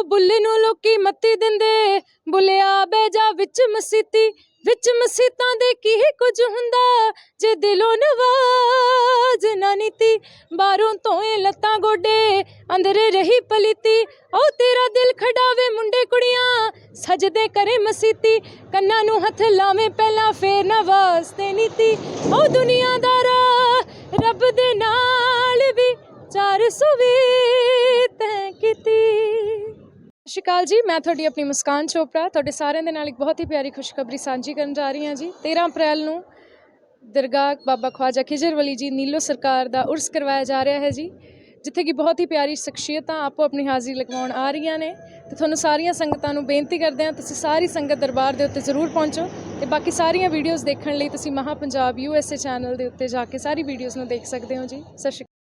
ਉਹ ਬੁੱਲੇ ਨੂੰ ਲੋਕੀ ਮੱਤੀ ਦਿੰਦੇ। ਬੁੱਲਿਆ, ਬਹਿ ਜਾ ਵਿੱਚ ਮਸੀਤੀ। ਵਿੱਚ ਮਸੀਤਾਂ ਦੇ ਕੀ ਕੁਝ ਹੁੰਦਾ? ਜੇ ਦਿਲੋਂ ਨਵਾਜ਼ ਨਾ ਨੀਤੀ, ਬਾਹਰੋਂ ਧੋਏ ਲੱਤਾਂ ਗੋਡੇ, ਅੰਦਰੇ ਰਹੀ ਪਲੀਤੀ। ਉਹ ਤੇਰਾ ਦਿਲ ਖੜਾਵੇ ਮੁੰਡੇ ਕੁੜੀਆਂ, ਸਜਦੇ ਕਰੇ ਮਸੀਤੀ। ਕੰਨਾਂ ਨੂੰ ਹੱਥ ਲਾਵੇਂ ਪਹਿਲਾਂ ਫੇਰ ਨਾ ਵਾਸਤੇ ਨੀਤੀ। ਉਹ ਦੁਨੀਆਦਾਰਾ ਰੱਬ ਦੇ ਨਾਲ ਵੀ ਚਾਰ ਸੂਵੇ ਤੈਂ ਕੀਤੀ। ਸਤਿ ਸ਼੍ਰੀ ਅਕਾਲ ਜੀ, ਮੈਂ ਤੁਹਾਡੀ ਆਪਣੀ ਮੁਸਕਾਨ ਚੋਪੜਾ, ਤੁਹਾਡੇ ਸਾਰਿਆਂ ਦੇ ਨਾਲ ਇੱਕ ਬਹੁਤ ਹੀ ਪਿਆਰੀ ਖੁਸ਼ਖਬਰੀ ਸਾਂਝੀ ਕਰਨ ਜਾ ਰਹੀ ਹਾਂ ਜੀ। 13 ਅਪ੍ਰੈਲ ਨੂੰ ਦਰਗਾਹ ਬਾਬਾ ਖਵਾਜਾ ਖਿਜਰ ਵਲੀ ਜੀ ਨੀਲੋ ਸਰਕਾਰ ਦਾ ਉਰਸ ਕਰਵਾਇਆ ਜਾ ਰਿਹਾ ਹੈ ਜੀ, ਜਿੱਥੇ ਕਿ ਬਹੁਤ ਹੀ ਪਿਆਰੀ ਸ਼ਖਸੀਅਤਾਂ ਆਪੋ ਆਪਣੀ ਹਾਜ਼ਰੀ ਲਗਵਾਉਣ ਆ ਰਹੀਆਂ ਨੇ। ਤੇ ਤੁਹਾਨੂੰ ਸਾਰੀਆਂ ਸੰਗਤਾਂ ਨੂੰ ਬੇਨਤੀ ਕਰਦੇ ਹਾਂ, ਤੁਸੀਂ ਸਾਰੀ ਸੰਗਤ ਦਰਬਾਰ ਦੇ ਉੱਤੇ ਜ਼ਰੂਰ ਪਹੁੰਚੋ ਤੇ ਬਾਕੀ ਸਾਰੀਆਂ ਵੀਡੀਓਜ਼ ਦੇਖਣ ਲਈ ਤੁਸੀਂ ਮਹਾ ਪੰਜਾਬ ਯੂਐਸਏ ਚੈਨਲ ਦੇ ਉੱਤੇ ਜਾ ਕੇ ਸਾਰੀ ਵੀਡੀਓਜ਼ ਨੂੰ ਦੇਖ ਸਕਦੇ ਹੋ ਜੀ। ਸਤਿ ਸ਼੍ਰੀ ਅਕਾਲ।